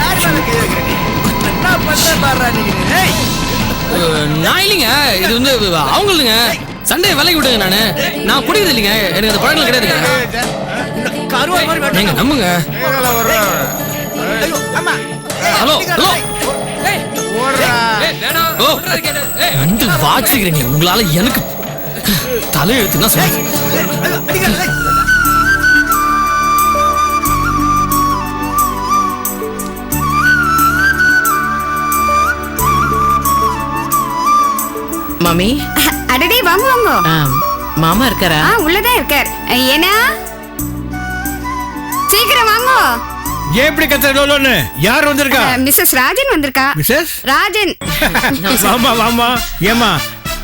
யார் மேல கை என்ன பண்ற நான் இல்லைங்க. இது வந்து அவங்களுங்க. சண்டையை விலைக்கு விட்டுங்க நானு. நான் குடிக்கிறது இல்லைங்க. எனக்கு அந்த பழங்கள் கிடையாதுங்க இந்த மாதிரி நீங்க நம்புங்க. Hello hello. ஓ வந்து வாச்சிக்கிறீங்க. உங்களால எனக்கு தலையெழுத்துனா சொல்லுங்க மாமி அடடே வாங்க வாங்க. ஆ, மாமா இருக்காரா? ஆ உள்ளதான் இருக்கார். ஏனா சீக்கிரம் வாங்க. ஏன் இப்படி கத்துற லோலோன்னு யார் வந்திருக்கா? மிஸ்ஸஸ் ராஜன் வந்திருக்கா. மிஸ்ஸஸ்? ராஜன். வாமா வாமா ஏமா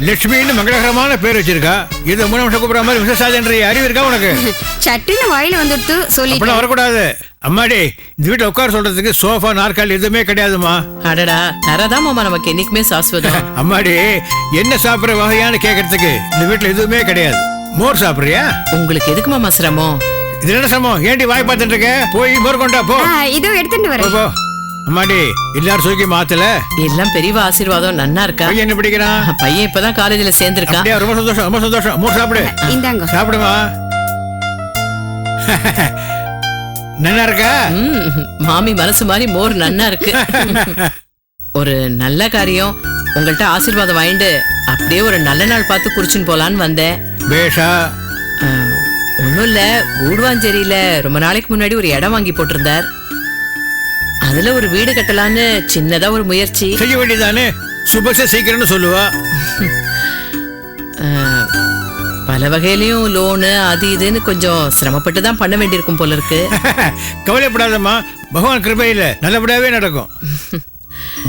லட்சுமின்னு மங்களகரமான பேர் வச்சிருக்கா. இது மூணு நிமிஷம் கூப்பிடுற மாதிரி ஆஜன்ற அறிவு இருக்கா உனக்கு? சட்டுன்னு வாயில வந்துடுத்து அப்படிலாம் சொல்லிட்டு வரக்கூடாது. அம்மாடி இந்த வீட்டை உட்கார சொல்றதுக்கு சோஃபா நாற்காலி எதுவுமே கிடையாதுமா அடடா தரதான் மாமா நமக்கு என்னைக்குமே சாஸ்வதம். அம்மாடி என்ன சாப்பிடுற வகையான்னு கேட்கறதுக்கு இந்த வீட்டுல எதுவுமே கிடையாது. மோர் சாப்பிடுறியா? உங்களுக்கு எதுக்கு மாமா சிரமம்? இது என்ன சமம் ஏண்டி வாய் பார்த்துட்டு இருக்க? போய் மோர் கொண்டா போ. இதோ எடுத்துட்டு வரேன். போ. அம்மாடி எல்லாரும் சுருக்கி மாத்தல? எல்லாம் பெரியவா ஆசீர்வாதம் நன்னா இருக்கா? பையன் என்ன பிடிக்கிறான்? பையன் இப்பதான் காலேஜ்ல சேர்ந்திருக்கான் அப்படியா ரொம்ப சந்தோஷம் ரொம்ப சந்தோஷம். மோர் சாப்பிடு. இந்தாங்க. சாப்பிடுமா? நல்லா இருக்கா? ம், மாமி மனசு மாதிரி மோர் நன்னா இருக்கு. ஒரு நல்ல காரியம். உங்கள்ட்ட ஆசீர்வாதம் வாங்கிட்டு அப்படியே ஒரு நல்ல நாள் பார்த்து குடிச்சுன்னு போலான்னு வந்தேன். பேஷா. ஒண்ணும் இல்ல கூடுவாஞ்சேரியில ரொம்ப நாளைக்கு முன்னாடி ஒரு இடம் வாங்கி போட்டிருந்தார். அதுல ஒரு வீடு கட்டலான்னு சின்னதா ஒரு முயற்சி. செய்ய வேண்டியதானே சுபச சீக்கிரம்னு சொல்லுவா. அஹ், பல வகையிலயும் லோனு அது இதுன்னு கொஞ்சம் சிரமப்பட்டு தான் பண்ண வேண்டியிருக்கும் போல இருக்கு. கவலைப்படாதம்மா. பகவான் கிருபையில நல்லபடியாவே நடக்கும்.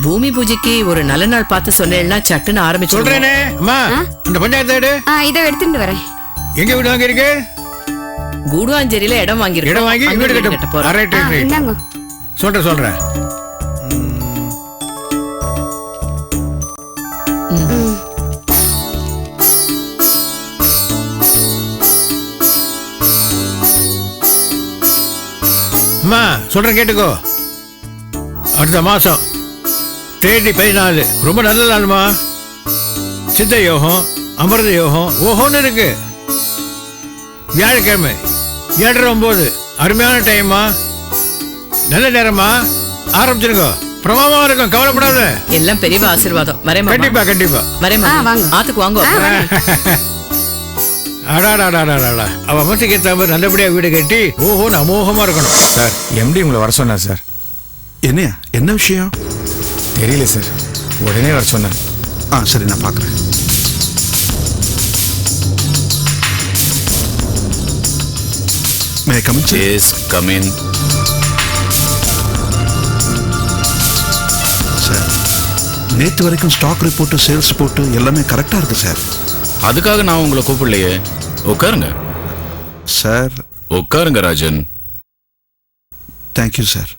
பூமி பூஜைக்கு ஒரு நல்ல நாள் பார்த்து சொன்னேன்னா சட்டுன்னு ஆரம்பிச்சு சொல்றேனே அம்மா இந்த பஞ்சாயத்து வீடு ஆ இதோ எடுத்துட்டு வரேன். எங்க வீடு வாங்கி இருக்கு கூடுவாஞ்சேரியில இடம் வாங்கி இடம் வாங்கி வீடு கட்ட போறோம். ஆ, இந்தாங்க. சொல்ற சொல்றேன். அம்மா சொல்றேன் கேட்டுக்கோ. அடுத்த மாசம் தேதி பதினாலு. ரொம்ப நல்ல நாளுமா. சித்த யோகம் அமிர்த யோகம் ஓஹோன்னு இருக்கு. வியாழக்கிழமை ஏழரை ஒன்பது அருமையான டைம்மா நல்ல நேரமா? ஆரம்பிச்சிருங்க. பிரமாமா இருக்கும் கவலைப்படாத. எல்லாம் பெரியவா ஆசீர்வாதம். வரேன். கண்டிப்பா கண்டிப்பா. வரேன். ஆத்துக்கு வாங்க. அடாடாடாடாடா அவ ஏத்த மாதிரி நல்லபடியா வீடு கட்டி ஓஹோன்னு அமோகமா இருக்கணும். சார் எம்டி உங்களை வர சொன்னார் சார். என்னையா? என்ன விஷயம்? தெரியல சார். உடனே வர சொன்னார். ஆ சரி நான் பார்க்குறேன். May coming yes come in நேற்று வரைக்கும் ஸ்டாக் ரிப்போர்ட்டு சேல்ஸ் ரிப்போர்ட்டு எல்லாமே கரெக்டாக இருக்கு சார் அதுக்காக நான் உங்களை கூப்பிடலையே. உட்காருங்க. சார் உட்காருங்க ராஜன். தேங்க்யூ சார்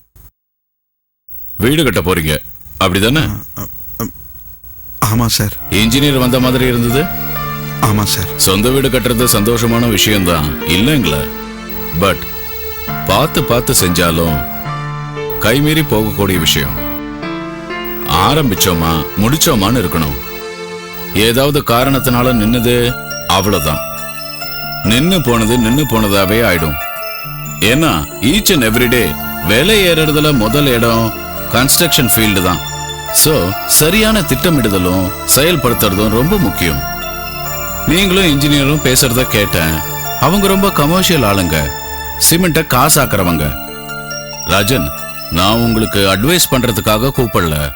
வீடு கட்ட போறீங்க. அப்படிதானே? ஆமாம் சார் இன்ஜினியர் வந்த மாதிரி இருந்தது? ஆமாம் சார் சொந்த வீடு கட்டுறது சந்தோஷமான விஷயம்தான். இல்லைங்களா? பட் பார்த்து பார்த்து செஞ்சாலும் கைமீறி போகக்கூடிய விஷயம். ஆரம்பிச்சோமா முடிச்சோமான்னு இருக்கணும். ஏதாவது காரணத்தினால நின்னுது அவ்வளவுதான். நின்னு போனது நின்னு போனதாவே ஆயிடும். ஏன்னா ஈச் அண்ட் எவ்ரிடே வேலை ஏறதுல முதல் இடம் கன்ஸ்ட்ரக்ஷன் ஃபீல்டு தான். சோ சரியான திட்டமிடுதலும் செயல்படுத்துறதும் ரொம்ப முக்கியம். நீங்களும் இன்ஜினியரும் பேசுறத கேட்டேன். அவங்க ரொம்ப கமர்ஷியல் ஆளுங்க. சிமெண்ட்டை காசாக்குறவங்க. ராஜன் நான் உங்களுக்கு அட்வைஸ் பண்றதுக்காக கூப்பிடல.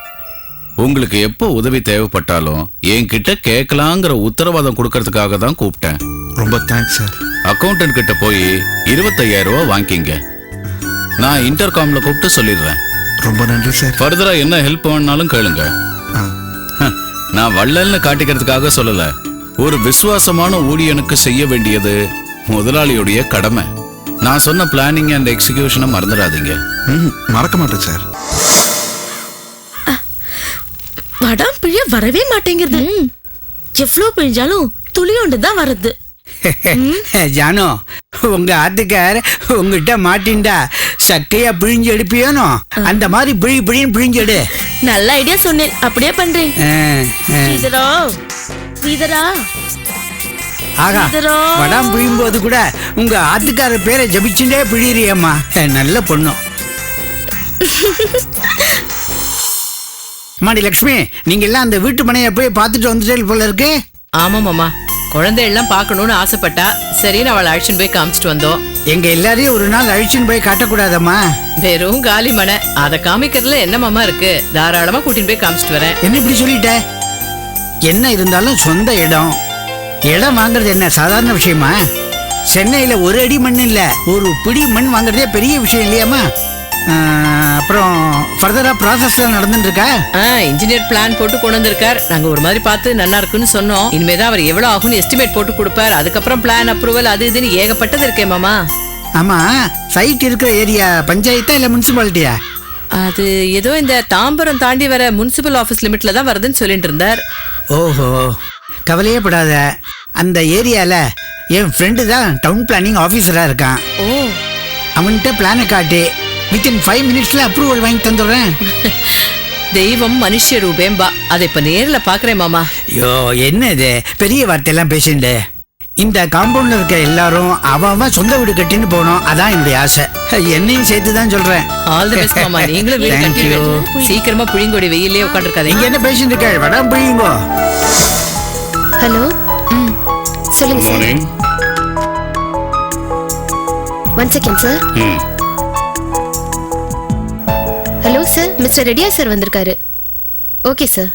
உங்களுக்கு எப்போ உதவி தேவைப்பட்டாலும் என்கிட்ட கேட்கலாங்கிற உத்தரவாதம் கொடுக்கறதுக்காக தான் கூப்பிட்டேன். ரொம்ப தேங்க்ஸ் சார் அக்கௌண்டன்ட் கிட்ட போய் இருபத்தையாயிரம் ரூபாய் வாங்கிக்கிங்க நான் இன்டர்காம்ல கூப்பிட்டு சொல்லிடுறேன். ரொம்ப நன்றி சார் ஃபர்தரா என்ன ஹெல்ப் வேணாலும் கேளுங்க. நான் வள்ளல்னு காட்டிக்கிறதுக்காக சொல்லல. ஒரு விசுவாசமான ஊழியனுக்கு செய்ய வேண்டியது முதலாளியுடைய கடமை. நான் சொன்ன பிளானிங் அண்ட் எக்ஸிகியூஷனை மறந்துடாதீங்க. மறக்க மாட்டேன் சார் வடம் பிழிய வரவே மாட்டேங்குது. எவ்வளவு பிழிஞ்சாலும் துளியோண்டு தான் வருது. ஜானு உங்க ஆத்துக்கார் உங்ககிட்ட மாட்டின்டா. சக்கையா பிழிஞ்சு எடுப்பியோனோ? அந்த மாதிரி பிழி பிழின்னு பிழிஞ்சு எடு. நல்ல ஐடியா சொன்னேன். அப்படியே பண்றேன். ஸ்ரீதரா ஸ்ரீதரா. ஆகா. வடாம் பிழியும் போது கூட உங்க ஆத்துக்கார பேரை ஜபிச்சுட்டே பிழியறியம்மா. நல்ல பொண்ணும் மாடி லக்ஷ்மி நீங்க எல்லாம் அந்த வீட்டு மனையை போய் பார்த்துட்டு வந்துட்டே போல இருக்கு. ஆமா மாமா. குழந்தை எல்லாம் பார்க்கணும்னு ஆசைப்பட்டா சரின்னு அவளை அழைச்சின்னு போய் காமிச்சிட்டு வந்தோம். எங்க எல்லாரையும் ஒரு நாள் அழிச்சுன்னு போய் காட்டக்கூடாதம்மா. வெறும் காலி மனை. அதை காமிக்கிறதுல என்ன மாமா இருக்கு? தாராளமா கூட்டின்னு போய் காமிச்சிட்டு வரேன். என்ன இப்படி சொல்லிட்ட? என்ன இருந்தாலும் சொந்த இடம். இடம் வாங்குறது என்ன சாதாரண விஷயமா? சென்னையில ஒரு அடி மண் இல்ல ஒரு பிடி மண் வாங்குறதே பெரிய விஷயம் இல்லையாம்மா? ஆஹ், அப்புறம் ஃபர்தரா ப்ராசஸ்லாம் நடந்துட்டு இருக்கா இன்ஜினியர் பிளான் போட்டு கொண்டு வந்திருக்கார். நாங்க ஒரு மாதிரி பார்த்து நல்லா இருக்குன்னு சொன்னோம். இனிமேதான் அவர் எவ்வளவு ஆகும்னு எஸ்டிமேட் போட்டு கொடுப்பார். அதுக்கப்புறம் பிளான் அப்ரூவல் அது இதுன்னு ஏகப்பட்டது இருக்கே மாமா. ஆமா சைட் இருக்கிற ஏரியா பஞ்சாயத்தா இல்ல முனிசிபாலிட்டியா அது ஏதோ இந்த தாம்பரம் தாண்டி வர முனிசிபல் ஆபீஸ் லிமிட்ல தான் வருதுன்னு சொல்லிட்டு இருந்தார். ஓஹோ கவலையே படாத. அந்த ஏரியால என் ஃப்ரெண்டு தான் டவுன் பிளானிங் ஆஃபீஸரா இருக்கான். ஓ. அவன்கிட்ட பிளானை காட்டி வித்தின் ஃபைவ் மினிட்ஸ்ல அப்ரூவல் வாங்கி தந்துடுறேன். தெய்வம் மனுஷ ரூபேம்பா. அதை இப்ப நேர்ல பாக்குறேன் மாமா. ஐயோ என்ன இது பெரிய வார்த்தையெல்லாம் பேசிண்டு இந்த காம்பவுண்ட்ல இருக்க எல்லாரும் அவன் சொந்த வீடு கட்டின்னு போகணும். அதான் என்னுடைய ஆசை. என்னையும் சேர்த்து தான் சொல்றேன். ஆல் தி பெஸ்ட் மாமா. நீங்களும் வீடு கட்டி. சீக்கிரமா புளிங்கொடி வெயிலே நீங்க உட்காந்துருக்காதீங்க என்ன பேசிட்டு இருக்க? வடம் பிழியுங்கோ ஹலோ ம். சொல்லுங்க sir one second sir sir mister ரெடியா சார் வந்திருக்காரு. Okay sir.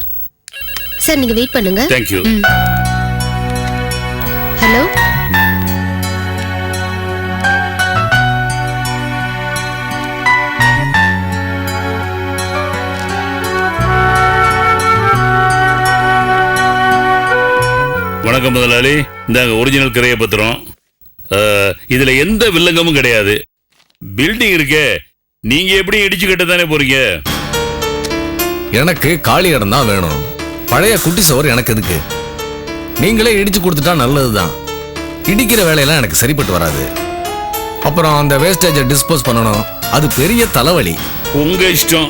சார் நீங்க வெயிட் பண்ணுங்க. தேங்க்யூ ம். ஹலோ? வணக்கம் முதலாளி. இந்தாங்க ஒரிஜினல் கிரைய பத்திரம் இதுல எந்த வில்லங்கமும் கிடையாது. பில்டிங் இருக்கே. நீங்க எப்படி இடிச்சு கட்ட தானே போறீங்க? எனக்கு காலி இடம் தான் வேணும். பழைய குட்டி சோறு எனக்கு எதுக்கு? நீங்களே இடிச்சு கொடுத்துட்டா நல்லதுதான். இடிக்கிற வேலையெல்லாம் எனக்கு சரிப்பட்டு வராது. அப்புறம் அந்த வேஸ்டேஜை டிஸ்போஸ் பண்ணணும். அது பெரிய தலைவலி. உங்க இஷ்டம்.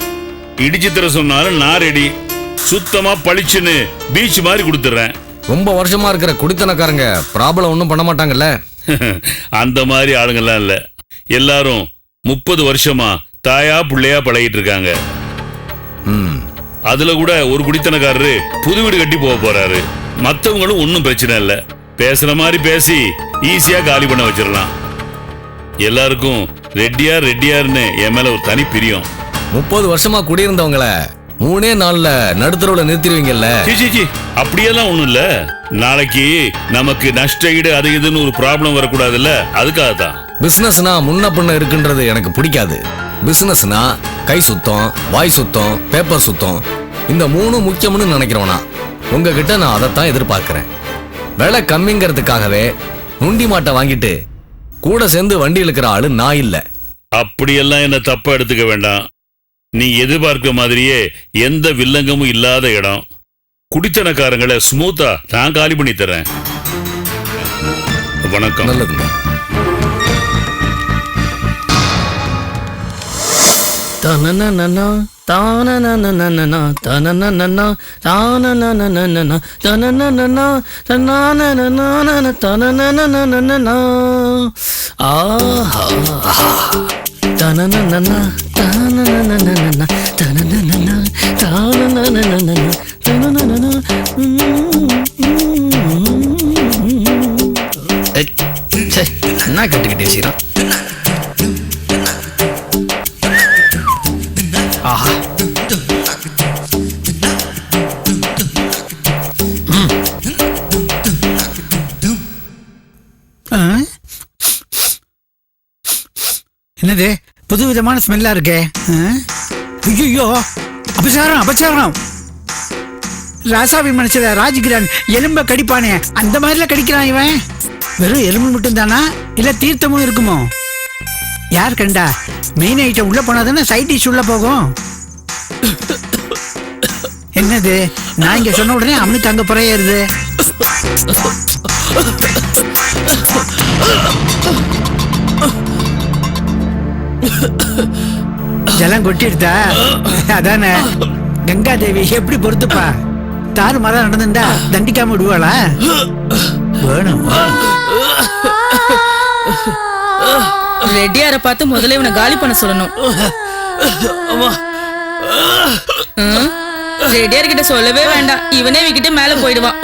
இடிச்சு தர சொன்னாலும் நான் ரெடி சுத்தமா பளிச்சுன்னு பீச் மாதிரி கொடுத்துட்றேன் ரொம்ப வருஷமா இருக்கிற குடித்தனக்காரங்க ப்ராப்ளம் ஒன்றும் பண்ண மாட்டாங்கல்ல? அந்த மாதிரி ஆளுங்கெல்லாம் இல்ல. எல்லாரும் முப்பது வருஷமா தாயா புள்ளையா பழகிட்டு இருக்காங்க ம். அதுல கூட ஒரு குடித்தனக்காரரு புது வீடு கட்டி போக போறாரு. மத்தவங்களும் ஒன்றும் பிரச்சனை இல்ல. பேசுற மாதிரி பேசி ஈஸியா காலி பண்ண வச்சிடலாம். எல்லாருக்கும் ரெட்டியார் ரெட்டியார்னு என் மேல ஒரு தனி பிரியம். முப்பது வருஷமா குடியிருந்தவங்கள மூணே நாள்ல நடுத்தரவுல நிறுத்திடுவீங்கல்ல? சீ, சீ, சீ. அப்படியெல்லாம் ஒண்ணும் இல்ல. நாளைக்கு நமக்கு நஷ்ட ஈடு அது இதுன்னு ஒரு ப்ராப்ளம் வரக்கூடாதுல்ல? அதுக்காக தான் பிசினஸ்னா முன்ன பின்ன இருக்குன்றது எனக்கு பிடிக்காது. பிசினஸ்னா கை சுத்தம் வாய் சுத்தம் பேப்பர் சுத்தம் இந்த மூணு முக்கியம்னு நினைக்கிறவனா உங்ககிட்ட நான் அதைத்தான் எதிர்பார்க்கிறேன். விலை கம்மிங்கிறதுக்காகவே நுண்டி மாட்டை வாங்கிட்டு கூட சேர்ந்து வண்டி இழுக்கிற ஆளு நான் இல்ல. அப்படியெல்லாம் என்ன தப்பா எடுத்துக்க வேண்டாம். நீ எதிர்பார்க்க மாதிரியே எந்த வில்லங்கமும் இல்லாத இடம். குடித்தனக்காரங்களை ஸ்மூத்தா நான் காலி பண்ணி தரேன் வணக்கம். நல்லதுங்க. தனனனனா, தானனனனனனா, தனனனனா, தானனனனனனா, தனனனனா, தனானனனனன, தனனனனனனனா. ஆஹா. தனனனனா, தானனனனனனா, தனனனனா, தானனனனனனா, தனனனனா. என்ன கட்டுக்கிட்டே சீரம் என்னது? புது விதமான ஸ்மெல்லா இருக்கே. ஐயோ அபசாரம் அபசாரம் ராசாவின் மனசுல ராஜ்கிரான் எலும்ப கடிப்பானே. அந்த மாதிரில கடிக்கிறான் இவன். வெறும் எலும்பு மட்டும் தானா இல்ல தீர்த்தமும் இருக்குமோ? யார் கண்டா? மெயின் ஐட்டம் உள்ள போனாதானே சைட் டிஷ் உள்ள போகும். என்னது? நான் இங்க சொன்ன உடனே அவனுக்கு அங்க புறையேறுது ஜலம் கொட்டிடுதா? அதானே. கங்கா தேவி எப்படி பொறுத்துப்பா? தாறு மரம் நடந்துட்டா தண்டிக்காம விடுவாளா? வேணும்? ரெட்டியார பார்த்து முதல்ல இவனை காலி பண்ண சொல்லணும்? ரெட்டியார் கிட்ட சொல்லவே வேண்டாம். இவனே இவகிட்ட மேல போயிடுவான்.